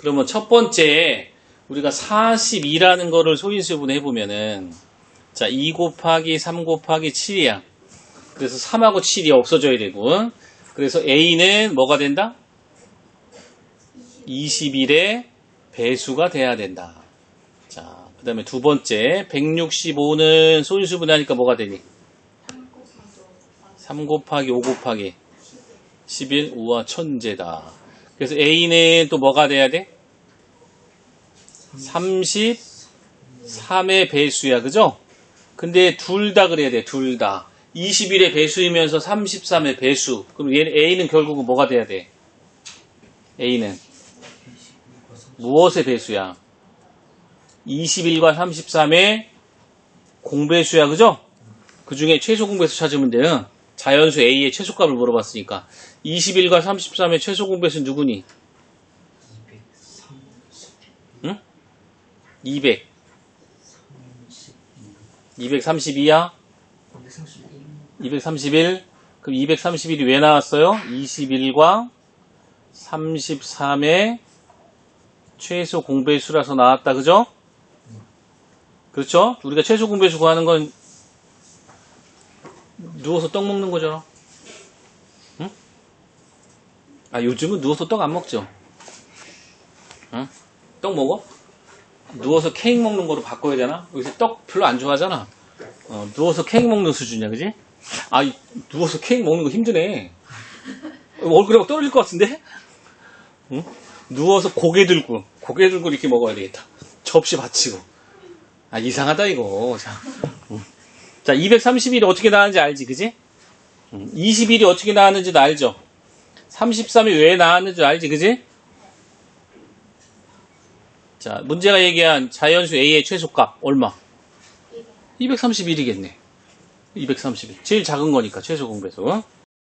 그러면 첫 번째 우리가 42라는 거를 소인수분 해보면은 자, 2 곱하기 3 곱하기 7이야. 그래서 3하고 7이 없어져야 되고 그래서 A는 뭐가 된다? 21의 배수가 돼야 된다. 자, 그 다음에 두 번째 165는 소인수분 하니까 뭐가 되니? 3 곱하기 5 곱하기 11 우와 천재다. 그래서 A는 또 뭐가 돼야 돼? 33의 배수야, 그죠? 근데 둘 다 그래야 돼, 둘 다. 21의 배수이면서 33의 배수. 그럼 얘는 A는 결국은 뭐가 돼야 돼? A는 무엇의 배수야? 21과 33의 공배수야, 그죠? 그 중에 최소 공배수 찾으면 돼요. 자연수 A의 최소값을 물어봤으니까. 21과 33의 최소 공배수는 누구니? 200. 232야? 231. 그럼 231이 왜 나왔어요? 21과 33의 최소 공배수라서 나왔다. 그죠? 그렇죠? 우리가 최소 공배수 구하는 건 누워서 떡 먹는 거잖아. 응? 아, 요즘은 누워서 떡 안 먹죠? 응? 떡 먹어? 누워서 케이크 먹는 거로 바꿔야 되나? 여기서 떡 별로 안 좋아하잖아. 어, 누워서 케이크 먹는 수준이야, 그지? 아, 이- 누워서 케이크 먹는 거 힘드네. 얼굴에 막 떨어질 것 같은데? 응? 누워서 고개 들고, 고개 들고 이렇게 먹어야 되겠다. 접시 받치고. 아, 이상하다, 이거. 자, 응. 자 231이 어떻게 나왔는지 알지, 그지? 응. 21이 어떻게 나왔는지도 알죠? 33이 왜 나왔는지 알지, 그지? 자, 문제가 얘기한 자연수 A의 최소값 얼마? 231이겠네. 231. 제일 작은 거니까 최소 공배수.